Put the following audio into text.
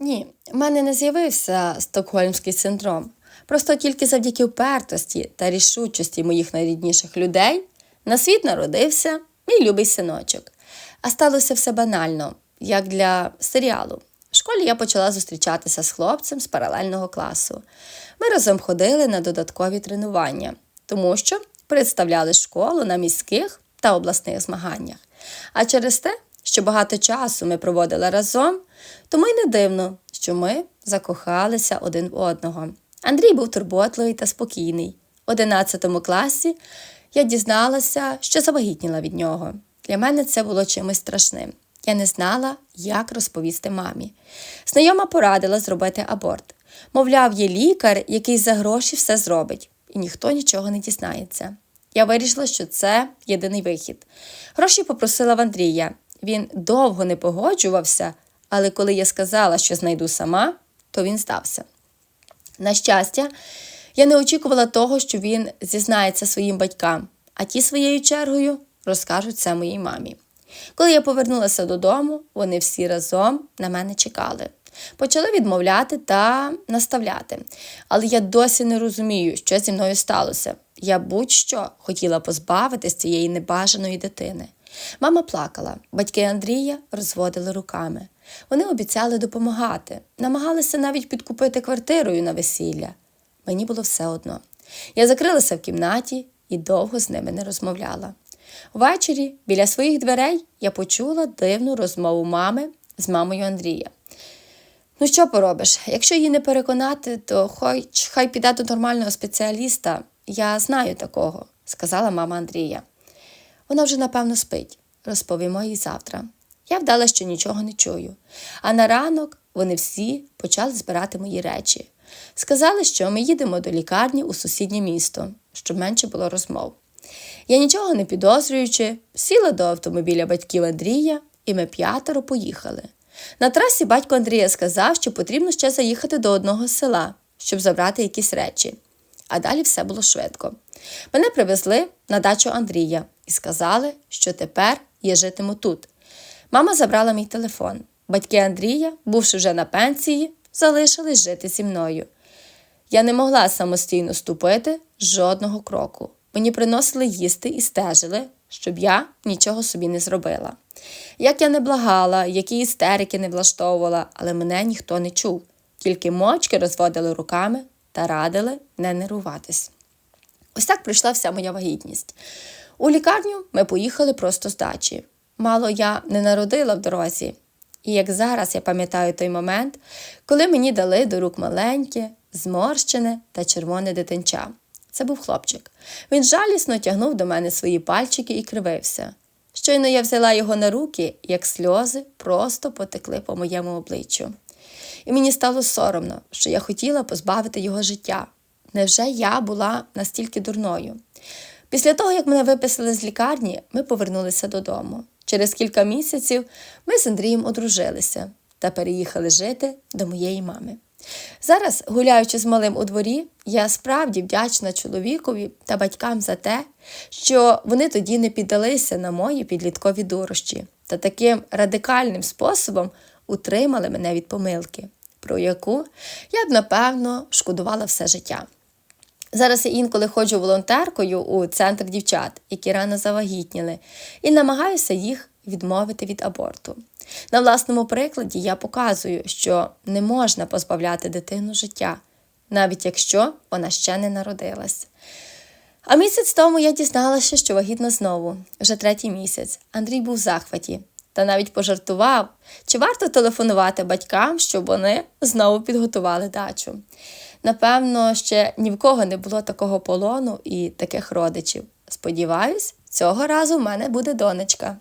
Ні, в мене не з'явився стокгольмський синдром. Просто тільки завдяки впертості та рішучості моїх найрідніших людей на світ народився мій любий синочок. А сталося все банально, як для серіалу. В школі я почала зустрічатися з хлопцем з паралельного класу. Ми разом ходили на додаткові тренування, тому що представляли школу на міських та обласних змаганнях. А через те, що багато часу ми проводили разом, тому й не дивно, що ми закохалися один в одного. Андрій був турботливий та спокійний. В 11 класі я дізналася, що завагітніла від нього. Для мене це було чимось страшним. Я не знала, як розповісти мамі. Знайома порадила зробити аборт. Мовляв, є лікар, який за гроші все зробить, і ніхто нічого не дізнається. Я вирішила, що це єдиний вихід. Гроші попросила в Андрія. Він довго не погоджувався, але коли я сказала, що знайду сама, то він здався. На щастя, я не очікувала того, що він зізнається своїм батькам, а ті своєю чергою розкажуть це моїй мамі. Коли я повернулася додому, вони всі разом на мене чекали. Почали відмовляти та наставляти. Але я досі не розумію, що зі мною сталося. Я будь-що хотіла позбавитись цієї небажаної дитини. Мама плакала, батьки Андрія розводили руками. Вони обіцяли допомагати, намагалися навіть підкупити квартирою на весілля. Мені було все одно. Я закрилася в кімнаті і довго з ними не розмовляла. Ввечері біля своїх дверей я почула дивну розмову мами з мамою Андрія. Ну, що поробиш? Якщо її не переконати, то хай, хай піде до нормального спеціаліста. Я знаю такого, сказала мама Андрія. Вона вже, напевно, спить, розповімо їй завтра. Я вдала, що нічого не чую. А на ранок вони всі почали збирати мої речі. Сказали, що ми їдемо до лікарні у сусіднє місто, щоб менше було розмов. Я нічого не підозрюючи, сіла до автомобіля батьків Андрія, і ми п'ятеро поїхали. На трасі батько Андрія сказав, що потрібно ще заїхати до одного села, щоб забрати якісь речі. А далі все було швидко. Мене привезли на дачу Андрія і сказали, що тепер я житиму тут. Мама забрала мій телефон. Батьки Андрія, бувши вже на пенсії, залишились жити зі мною. Я не могла самостійно ступити жодного кроку. Мені приносили їсти і стежили, щоб я нічого собі не зробила. Як я не благала, які істерики не влаштовувала, але мене ніхто не чув, тільки мовчки розводили руками та радили не нервуватись. Ось так пройшла вся моя вагітність. У лікарню ми поїхали просто з дачі. Мало я не народила в дорозі. І як зараз я пам'ятаю той момент, коли мені дали до рук маленьке, зморщене та червоне дитинча. Це був хлопчик. Він жалісно тягнув до мене свої пальчики і кривився. Щойно я взяла його на руки, як сльози просто потекли по моєму обличчю. І мені стало соромно, що я хотіла позбавити його життя. Невже я була настільки дурною? Після того, як мене виписали з лікарні, ми повернулися додому. Через кілька місяців ми з Андрієм одружилися та переїхали жити до моєї мами. Зараз, гуляючи з малим у дворі, я справді вдячна чоловікові та батькам за те, що вони тоді не піддалися на мої підліткові дурощі та таким радикальним способом утримали мене від помилки, про яку я б напевно шкодувала все життя. Зараз я інколи ходжу волонтеркою у центр дівчат, які рано завагітніли, і намагаюся їх відмовити від аборту. На власному прикладі я показую, що не можна позбавляти дитину життя, навіть якщо вона ще не народилась. А місяць тому я дізналася, що вагітна знову, вже третій місяць. Андрій був в захваті та навіть пожартував, чи варто телефонувати батькам, щоб вони знову підготували дачу. Напевно, ще ні в кого не було такого полону і таких родичів. Сподіваюсь, цього разу в мене буде донечка.